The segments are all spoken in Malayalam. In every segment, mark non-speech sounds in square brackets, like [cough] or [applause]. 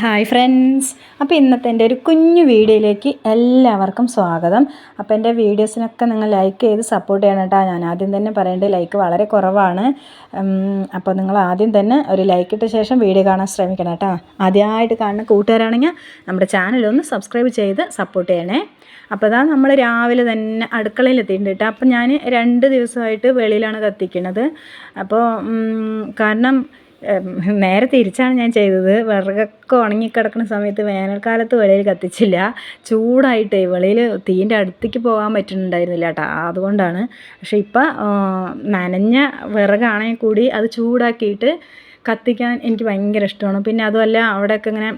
ഹായ് ഫ്രണ്ട്സ് അപ്പോൾ ഇന്നത്തെ എന്റെ ഒരു കുഞ്ഞു വീഡിയോയിലേക്ക് എല്ലാവർക്കും സ്വാഗതം. അപ്പോൾ എന്റെ വീഡിയോസിനൊക്കെ നിങ്ങൾ ലൈക്ക് ചെയ്ത് സപ്പോർട്ട് ചെയ്യണം കേട്ടോ. ഞാൻ ആദ്യം തന്നെ പറയേണ്ടത് ലൈക്ക് വളരെ കുറവാണ്. അപ്പോൾ നിങ്ങൾ ആദ്യം തന്നെ ഒരു ലൈക്ക് ഇട്ട ശേഷം വീഡിയോ കാണാൻ ശ്രമിക്കണം കേട്ടോ. ആദ്യമായിട്ട് കാണുന്ന കൂട്ടുകാരാണെങ്കിൽ നമ്മുടെ ചാനലൊന്ന് സബ്സ്ക്രൈബ് ചെയ്ത് സപ്പോർട്ട് ചെയ്യണേ. അപ്പോൾ അതാ നമ്മൾ രാവിലെ തന്നെ അടുക്കളയിൽ എത്തിയിട്ടുണ്ട് കേട്ടോ. അപ്പോൾ ഞാൻ രണ്ട് ദിവസമായിട്ട് വെളിയിലാണ് കത്തിക്കുന്നത് അപ്പോൾ കാരണം നേരെ തിരിച്ചാണ് ഞാൻ ചെയ്തത്. വിറകൊക്കെ ഉണങ്ങിക്കിടക്കുന്ന സമയത്ത് വേനൽക്കാലത്ത് വെളിയിൽ കത്തിച്ചില്ല. ചൂടായിട്ട് വെളിയിൽ തീന്റെ അടുത്തേക്ക് പോകാൻ പറ്റുന്നുണ്ടായിരുന്നില്ല കേട്ടോ. അതുകൊണ്ടാണ്. പക്ഷേ ഇപ്പം നനഞ്ഞ വിറകാണെങ്കിൽ കൂടി അത് ചൂടാക്കിയിട്ട് കത്തിക്കാൻ എനിക്ക് ഭയങ്കര ഇഷ്ടമാണ്. പിന്നെ അതുമല്ല അവിടെയൊക്കെ ഇങ്ങനെ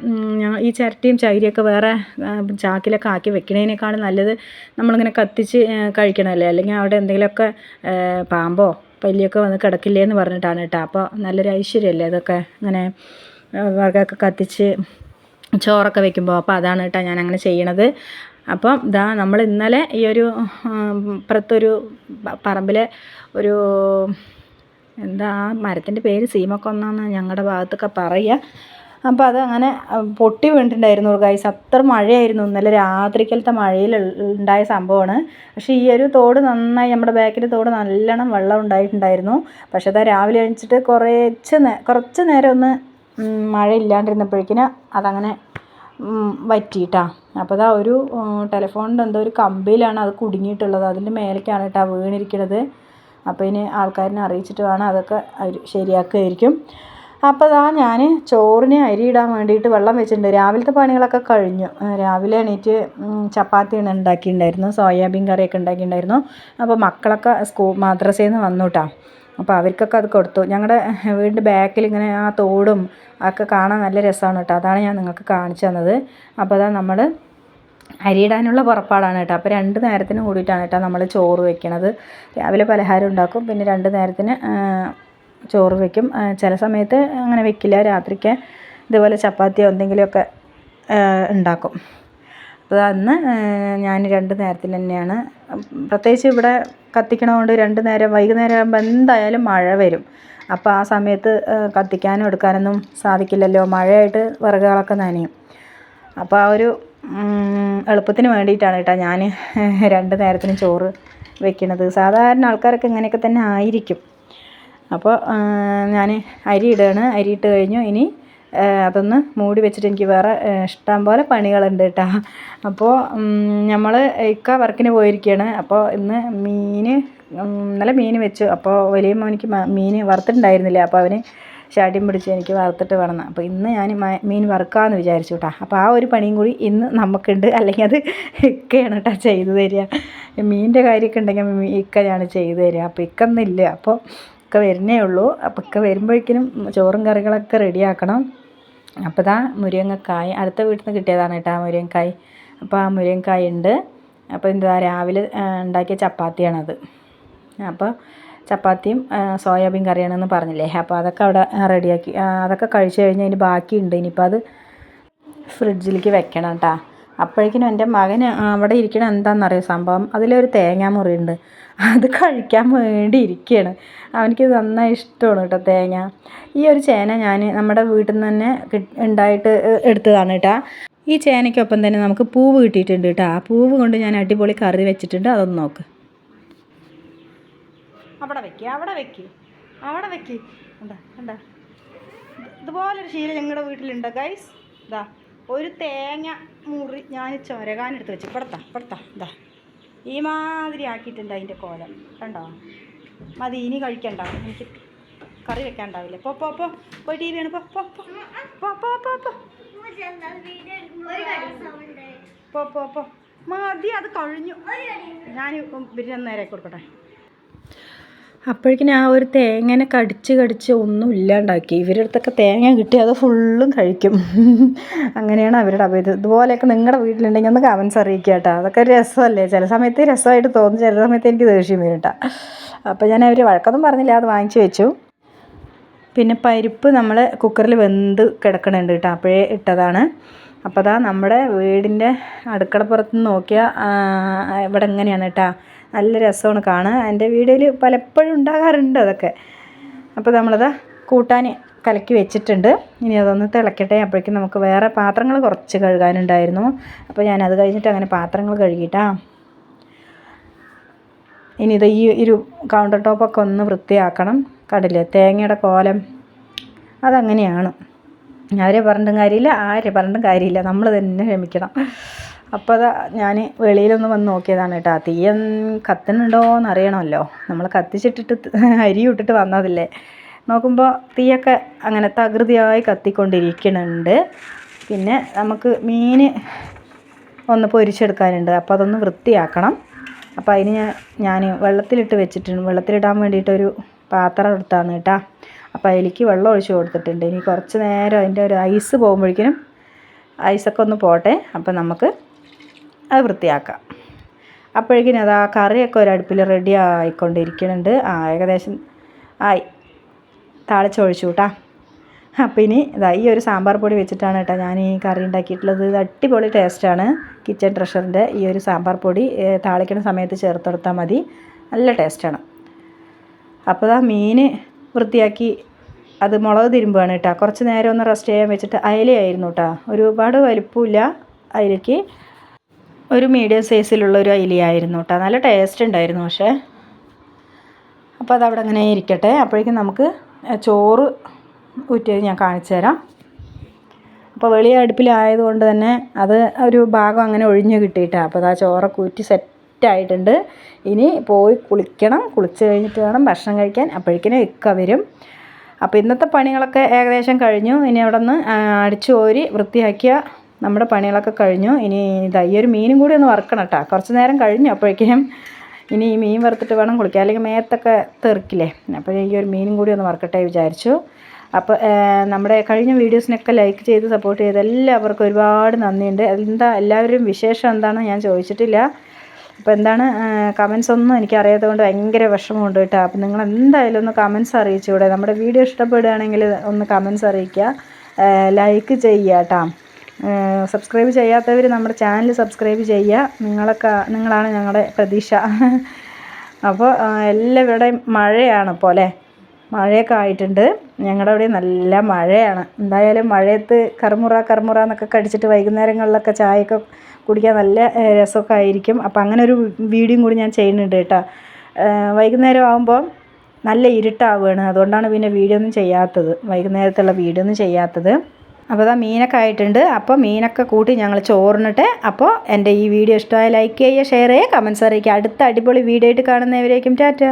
ഈ ചിരട്ടിയും ചകിരിയൊക്കെ വേറെ ചാക്കിലൊക്കെ ആക്കി വെക്കണതിനേക്കാളും നല്ലത് നമ്മളിങ്ങനെ കത്തിച്ച് കഴിക്കണമല്ലേ? അല്ലെങ്കിൽ അവിടെ എന്തെങ്കിലുമൊക്കെ പാമ്പോ പല്ലിയൊക്കെ വന്ന് കിടക്കില്ലേ എന്ന് പറഞ്ഞിട്ടാണ് കേട്ടോ. അപ്പോൾ നല്ലൊരു ഐശ്വര്യമല്ലേ അതൊക്കെ ഇങ്ങനെ വിറകൊക്കെ കത്തിച്ച് ചോറൊക്കെ വെക്കുമ്പോൾ. അപ്പോൾ അതാണ് കേട്ടോ ഞാൻ അങ്ങനെ ചെയ്യണത്. അപ്പം ഇതാ നമ്മൾ ഇന്നലെ ഈ ഒരു ഇപ്പുറത്തൊരു പറമ്പിലെ ഒരു എന്താ മരത്തിന്റെ പേര് സീമക്കൊന്നാന്ന് ഞങ്ങളുടെ ഭാഗത്തൊക്കെ പറയുക. അപ്പോൾ അത് അങ്ങനെ പൊട്ടി വീണിട്ടുണ്ടായിരുന്നു ഗൈസ് അത്ര മഴയായിരുന്നു. ഇന്നലെ രാത്രിക്കലത്തെ മഴയിൽ ഉണ്ടായ സംഭവമാണ്. പക്ഷേ ഈ ഒരു തോട് നന്നായി നമ്മുടെ ബാക്കിൽ തോട് നല്ലോണം വെള്ളം ഉണ്ടായിട്ടുണ്ടായിരുന്നു. പക്ഷേ അതാ രാവിലെ എണീച്ചിട്ട് കുറച്ച് കുറച്ച് നേരം ഒന്ന് മഴ ഇല്ലാണ്ടിരുന്നപ്പോഴേക്കിന് അതങ്ങനെ വറ്റിയിട്ടാ. അപ്പോൾ അതാ ഒരു ടെലിഫോണിന്റെ എന്തോ ഒരു കമ്പിയിലാണ് അത് കുടുങ്ങിയിട്ടുള്ളത്. അതിന്റെ മേലേക്കാണ് കേട്ടോ വീണിരിക്കുന്നത് അപ്പോൾ ഇനി ആൾക്കാരിനെ അറിയിച്ചിട്ട് വേണം അതൊക്കെ ശരിയാക്കുമായിരിക്കും അപ്പോൾ അതാ ഞാൻ ചോറിന് അരി ഇടാൻ വേണ്ടിയിട്ട് വെള്ളം വെച്ചിട്ടുണ്ട്. രാവിലത്തെ പണികളൊക്കെ കഴിഞ്ഞു. രാവിലെ എണീറ്റ് ചപ്പാത്തി ചപ്പാത്തിയാണ് ഉണ്ടാക്കിയിട്ടുണ്ടായിരുന്നു. സോയാബീൻ കറിയൊക്കെ ഉണ്ടാക്കിയിട്ടുണ്ടായിരുന്നു. അപ്പോൾ മക്കളൊക്കെ സ്കൂൾ മദ്രസയിൽ നിന്ന് വന്നു കേട്ടോ അപ്പോൾ അവർക്കൊക്കെ അത് കൊടുത്തു. ഞങ്ങളുടെ വീടിന്റെ ബാക്കിൽ ഇങ്ങനെ ആ തോടും ഒക്കെ കാണാൻ നല്ല രസമാണ് കേട്ടോ അതാണ് ഞാൻ നിങ്ങൾക്ക് കാണിച്ചു തന്നത്. അപ്പോൾ അതാ നമ്മൾ അരിയിടാനുള്ള പുറപ്പാടാണ് കേട്ടോ അപ്പോൾ രണ്ട് നേരത്തിന് കൂടിയിട്ടാണ് കേട്ടോ നമ്മൾ ചോറ് വെക്കണത്. രാവിലെ പലഹാരം ഉണ്ടാക്കും. പിന്നെ രണ്ട് നേരത്തിന് ചോറ് വെക്കും. ചില സമയത്ത് അങ്ങനെ വെക്കില്ല. രാത്രിക്ക് ഇതുപോലെ ചപ്പാത്തിയോ എന്തെങ്കിലുമൊക്കെ ഉണ്ടാക്കും. അപ്പോൾ അന്ന് ഞാൻ രണ്ട് നേരത്തിൽ തന്നെയാണ് പ്രത്യേകിച്ച് ഇവിടെ കത്തിക്കണതുകൊണ്ട് രണ്ട് നേരം വൈകുന്നേരം ആകുമ്പോൾ എന്തായാലും മഴ വരും. അപ്പോൾ ആ സമയത്ത് കത്തിക്കാനും എടുക്കാനൊന്നും സാധിക്കില്ലല്ലോ. മഴയായിട്ട് വിറകുകളൊക്കെ നനയും. അപ്പോൾ ആ ഒരു എളുപ്പത്തിന് വേണ്ടിയിട്ടാണ് കേട്ടോ ഞാൻ രണ്ട് നേരത്തിന് ചോറ് വെക്കണത്. സാധാരണ ആൾക്കാരൊക്കെ ഇങ്ങനെയൊക്കെ തന്നെ ആയിരിക്കും. അപ്പോൾ ഞാൻ അരി ഇടുകയാണ് അരി ഇട്ട് കഴിഞ്ഞു. ഇനി അതൊന്ന് മൂടി വെച്ചിട്ട് എനിക്ക് വേറെ ഇഷ്ടം പോലെ പണികളുണ്ട് കേട്ടോ അപ്പോൾ നമ്മൾ ഇക്ക വർക്കിന് പോയിരിക്കുകയാണ് അപ്പോൾ ഇന്ന് മീൻ ഇന്നലെ മീൻ വെച്ചു. അപ്പോൾ വലിയ മോനിക്ക് മീൻ വറുത്തിട്ടുണ്ടായിരുന്നില്ല. അപ്പോൾ അവന് ശാഠ്യം പിടിച്ച് എനിക്ക് വറുത്തിട്ട് വേണം. അപ്പോൾ ഇന്ന് ഞാൻ മീൻ വറുക്കാമെന്ന് വിചാരിച്ചു കേട്ടോ അപ്പോൾ ആ ഒരു പണിയും കൂടി ഇന്ന് നമുക്കുണ്ട്. അല്ലെങ്കിൽ അത് ഇക്കയാണ് കേട്ടോ ചെയ്തു തരിക. മീനിന്റെ കാര്യമൊക്കെ ഉണ്ടെങ്കിൽ ഇക്കയാണ് ചെയ്തു തരിക. അപ്പോൾ ഇക്കൊന്നില്ല. അപ്പോൾ ഇക്ക വരുന്നേ ഉള്ളൂ. അപ്പോൾ ഇക്ക വരുമ്പോഴേക്കിനും ചോറും കറികളൊക്കെ റെഡിയാക്കണം അപ്പോൾ ഇതാ മുരിങ്ങക്കായ അടുത്ത വീട്ടിൽ നിന്ന് കിട്ടിയതാണ് കേട്ടോ ആ മുരിങ്ങക്കായ്. അപ്പോൾ ആ മുരിങ്ങക്കായ ഉണ്ട്. അപ്പോൾ എന്താ രാവിലെ ഉണ്ടാക്കിയ ചപ്പാത്തിയാണത് അപ്പോൾ ചപ്പാത്തിയും സോയാബീൻ കറിയാണെന്ന് പറഞ്ഞില്ലേ. അപ്പോൾ അതൊക്കെ അവിടെ റെഡിയാക്കി അതൊക്കെ കഴിച്ചു കഴിഞ്ഞാൽ അതിന് ബാക്കിയുണ്ട്. ഇനിയിപ്പോൾ അത് ഫ്രിഡ്ജിലേക്ക് വെക്കണം കേട്ടോ. അപ്പോഴേക്കിനും എന്റെ മകൻ അവിടെ ഇരിക്കണ എന്താണെന്നറിയോ സംഭവം? അതിലൊരു തേങ്ങാമുറി ഉണ്ട് അത് കഴിക്കാൻ വേണ്ടി ഇരിക്കുകയാണ് അവനിക്ക് നന്നായി ഇഷ്ടമാണ് കേട്ടോ തേങ്ങ. ഈ ഒരു ചേന ഞാൻ നമ്മുടെ വീട്ടിൽ നിന്ന് തന്നെ ഉണ്ടായിട്ട് എടുത്തതാണ് കേട്ടോ. ഈ ചേനയ്ക്കൊപ്പം തന്നെ നമുക്ക് പൂവ് കിട്ടിയിട്ടുണ്ട് കേട്ടോ. ആ പൂവ് കൊണ്ട് ഞാൻ അടിപൊളി കറി വെച്ചിട്ടുണ്ട്. അതൊന്ന് നോക്ക്. അവിടെ വെക്കുക അവിടെ വെക്കുക അവിടെ കണ്ടാ ഇതുപോലൊരു ശീലം ഞങ്ങളുടെ വീട്ടിലുണ്ടോ ഗൈസ് ഇതാ. ഒരു തേങ്ങ മുറി ഞാൻ ചൊരകാനെടുത്ത് വെച്ചു. ഇപ്പടത്താ ഇപ്പടത്താ ഇതാ ഈ മാതിരി ആക്കിയിട്ടുണ്ട് അതിന്റെ കോലം. കണ്ടോ? മതി ഇനി കഴിക്കണ്ട. എനിക്ക് കറി വെക്കാണ്ടാവില്ല. പോ പോ പോ. പോയി ടി വി ആണ് പോ പോ പോ. പോ പോ പോ പോ. പോ പോ മതി അത് കഴിഞ്ഞു. ഞാൻ ബിരിയാണി നേരെ കൊടുക്കട്ടെ. അപ്പോഴേക്കിനും ആ ഒരു തേങ്ങനെ കടിച്ച് കടിച്ച് ഒന്നും ഇല്ലാണ്ടാക്കി. ഇവരുടെ അടുത്തൊക്കെ തേങ്ങ കിട്ടി അത് ഫുള്ളും കഴിക്കും. [laughs] അങ്ങനെയാണ് അവരുടെ അഭിത് ഇതുപോലെയൊക്കെ നിങ്ങളുടെ വീട്ടിലുണ്ടെങ്കിൽ ഒന്ന് കമൻസ് അറിയിക്കുക കേട്ടോ. അതൊക്കെ ഒരു രസമല്ലേ? ചില സമയത്ത് രസമായിട്ട് തോന്നും ചില സമയത്ത് എനിക്ക് ദേഷ്യം വരും കേട്ടോ. അപ്പോൾ ഞാൻ അവർ വഴക്കൊന്നും പറഞ്ഞില്ല അത് വാങ്ങിച്ചു വെച്ചു. പിന്നെ പരിപ്പ് നമ്മൾ കുക്കറിൽ വെന്ത് കിടക്കണുണ്ട് കേട്ടോ അപ്പോഴേ ഇട്ടതാണ്. അപ്പോൾ അതാ നമ്മുടെ വീടിന്റെ അടുക്കളപ്പുറത്ത് നിന്ന് നോക്കിയാൽ ഇവിടെ എങ്ങനെയാണ് കേട്ടോ? നല്ല രസമാണ് കാണാൻ. എന്റെ വീഡിയോയിൽ പലപ്പോഴും ഉണ്ടാകാറുണ്ട് അതൊക്കെ. അപ്പോൾ നമ്മളത് കൂട്ടാൻ കലക്കി വെച്ചിട്ടുണ്ട്. ഇനി അതൊന്ന് തിളക്കട്ടെ. അപ്പോഴേക്കും നമുക്ക് വേറെ പാത്രങ്ങൾ കുറച്ച് കഴുകാനുണ്ടായിരുന്നു. അപ്പോൾ ഞാൻ അത് കഴിഞ്ഞിട്ട് അങ്ങനെ പാത്രങ്ങൾ കഴുകിയിട്ടാ. ഇനി ഇത് ഈ ഒരു കൗണ്ടർ ടോപ്പൊക്കെ ഒന്ന് വൃത്തിയാക്കണം. കണ്ടില്ലേ തേങ്ങയുടെ കോലം. അതങ്ങനെയാണ്. ആരെ പറഞ്ഞിട്ടും കാര്യമില്ല. ആരെ പറഞ്ഞിട്ടും കാര്യമില്ല. നമ്മൾ തന്നെ ക്ഷമിക്കണം. അപ്പോൾ അതാ ഞാൻ വെളിയിലൊന്ന് വന്ന് നോക്കിയതാണ് കേട്ടോ. തീയൻ കത്തുന്നുണ്ടോ എന്ന് അറിയണമല്ലോ. നമ്മൾ കത്തിച്ചിട്ടിട്ട് [laughs] അരി ഇട്ടിട്ട് വന്നതല്ലേ നോക്കുമ്പോൾ തീയൊക്കെ അങ്ങനെ തകൃതിയായി കത്തിക്കൊണ്ടിരിക്കുന്നുണ്ട് പിന്നെ നമുക്ക് മീൻ ഒന്ന് പൊരിച്ചെടുക്കാനുണ്ട്. അപ്പോൾ അതൊന്ന് വൃത്തിയാക്കണം. അപ്പോൾ അതിന് ഞാൻ ഞാൻ വെള്ളത്തിലിട്ട് വെച്ചിട്ടുണ്ട്. വെള്ളത്തിലിടാൻ വേണ്ടിയിട്ടൊരു പാത്രം എടുത്താണ് കേട്ടോ. അപ്പോൾ അതിലേക്ക് വെള്ളം ഒഴിച്ച് കൊടുത്തിട്ടുണ്ട്. ഇനി കുറച്ച് നേരം അതിന്റെ ഒരു ഐസ് പോകുമ്പോഴേക്കിനും ഐസൊക്കെ ഒന്ന് പോട്ടെ. അപ്പോൾ നമുക്ക് അത് വൃത്തിയാക്കാം. അപ്പോഴേക്കിനും അത് ആ കറിയൊക്കെ ഒരു അടുപ്പിൽ റെഡി ആയിക്കൊണ്ടിരിക്കുന്നുണ്ട്. ആ ഏകദേശം ആയി. താളിച്ചൊഴിച്ചു കേട്ടാ അപ്പോൾ ഇനി ഇതാ ഈ ഒരു സാമ്പാർ പൊടി വെച്ചിട്ടാണ് കേട്ടോ ഞാൻ ഈ കറി ഉണ്ടാക്കിയിട്ടുള്ളത്. ഇത് അടിപൊളി ടേസ്റ്റാണ് കിച്ചൺ ട്രഷറിന്റെ ഈ ഒരു സാമ്പാർ പൊടി താളിക്കുന്ന സമയത്ത് ചേർത്തെടുത്താൽ മതി. നല്ല ടേസ്റ്റാണ് അപ്പോൾ ഇതാ മീൻ വൃത്തിയാക്കി അത് മുളക് തിരുമ്പുകയാണ് കേട്ടോ കുറച്ച് നേരം ഒന്ന് റെസ്റ്റ് ചെയ്യാൻ വെച്ചിട്ട് അയലയായിരുന്നു കേട്ടോ ഒരുപാട് വലിപ്പമില്ല അയലയ്ക്ക്. ഒരു മീഡിയം സൈസിലുള്ള ഒരു അയിലയായിരുന്നു കേട്ടോ. നല്ല ടേസ്റ്റ് ഉണ്ടായിരുന്നു പക്ഷേ. അപ്പോൾ അതവിടെ അങ്ങനെ ഇരിക്കട്ടെ. അപ്പോഴേക്കും നമുക്ക് ചോറ് ഊറ്റിയത് ഞാൻ കാണിച്ചു തരാം. അപ്പോൾ വെളിയ അടുപ്പിലായതുകൊണ്ട് തന്നെ അത് ഒരു ഭാഗം അങ്ങനെ ഒഴിഞ്ഞ് കിട്ടിയിട്ടാണ് അപ്പോൾ ആ ചോറൊക്കെ ഊറ്റി സെറ്റായിട്ടുണ്ട് ഇനി പോയി കുളിക്കണം. കുളിച്ച് കഴിഞ്ഞിട്ട് വേണം ഭക്ഷണം കഴിക്കാൻ. അപ്പോഴേക്കിനും ഇക്ക വരും. അപ്പോൾ ഇന്നത്തെ പണികളൊക്കെ ഏകദേശം കഴിഞ്ഞു. ഇനി അവിടെ നിന്ന് അടിച്ചു കോരി വൃത്തിയാക്കിയ നമ്മുടെ പണികളൊക്കെ കഴിഞ്ഞു. ഇനി ഇതാ ഈ ഒരു മീനും കൂടി ഒന്ന് വറുക്കണം കേട്ടോ കുറച്ച് നേരം കഴിഞ്ഞു അപ്പോഴേക്കും ഇനി ഈ മീൻ വറുത്തിട്ട് വേണം കുളിക്കാൻ. അല്ലെങ്കിൽ മേത്തൊക്കെ തെറിക്കില്ലേ? അപ്പോഴേ ഈ ഒരു മീനും കൂടി ഒന്ന് വറുക്കട്ടെ വിചാരിച്ചു. അപ്പോൾ നമ്മുടെ കഴിഞ്ഞ വീഡിയോസിനൊക്കെ ലൈക്ക് ചെയ്ത് സപ്പോർട്ട് ചെയ്ത് എല്ലാവർക്കും ഒരുപാട് നന്ദിയുണ്ട്. എന്താ എല്ലാവരും വിശേഷം എന്താണെന്ന് ഞാൻ ചോദിച്ചിട്ടില്ല. അപ്പോൾ എന്താണ് കമൻസ് ഒന്നും എനിക്കറിയാത്തത് കൊണ്ട് ഭയങ്കര വിഷമമുണ്ട് കേട്ടോ. അപ്പോൾ നിങ്ങൾ എന്തായാലും ഒന്ന് കമൻസ് അറിയിച്ചുകൂടെ. നമ്മുടെ വീഡിയോ ഇഷ്ടപ്പെടുകയാണെങ്കിൽ ഒന്ന് കമൻസ് അറിയിക്കുക. ലൈക്ക് ചെയ്യുക കേട്ടോ സബ്സ്ക്രൈബ് ചെയ്യാത്തവർ നമ്മുടെ ചാനൽ സബ്സ്ക്രൈബ് ചെയ്യുക നിങ്ങളൊക്കെ നിങ്ങളാണ് ഞങ്ങളുടെ പ്രതീക്ഷ. അപ്പോൾ എല്ലാവരുടെയും മഴയാണ് ഇപ്പോൾ അല്ലേ? മഴയൊക്കെ ആയിട്ടുണ്ട്. ഞങ്ങളുടെ അവിടെ നല്ല മഴയാണ്. എന്തായാലും മഴയത്ത് കറുമുറ കറുമുറ എന്നൊക്കെ കടിച്ചിട്ട് വൈകുന്നേരങ്ങളിലൊക്കെ ചായയൊക്കെ കുടിക്കാൻ നല്ല രസമൊക്കെ ആയിരിക്കും. അപ്പോൾ അങ്ങനെ ഒരു വീഡിയോയും കൂടി ഞാൻ ചെയ്യുന്നുണ്ട് കേട്ടോ. വൈകുന്നേരം ആകുമ്പോൾ നല്ല ഇരുട്ടാവുകയാണ്. അതുകൊണ്ടാണ് പിന്നെ വീഡിയോ ഒന്നും ചെയ്യാത്തത്. വൈകുന്നേരത്തുള്ള വീഡിയോ ഒന്നും ചെയ്യാത്തത്. അപ്പോൾ അതാ മീനൊക്കെ ആയിട്ടുണ്ട്. അപ്പോൾ മീനൊക്കെ കൂട്ടി ഞങ്ങൾ ചോറിനിട്ട് അപ്പോൾ എന്റെ ഈ വീഡിയോ ഇഷ്ടമായ ലൈക്ക് ചെയ്യുക ഷെയർ ചെയ്യുക കമൻസ് അറിയിക്കുക. അടുത്ത അടിപൊളി വീഡിയോ ആയിട്ട് കാണുന്നവരേക്കും ടാറ്റ.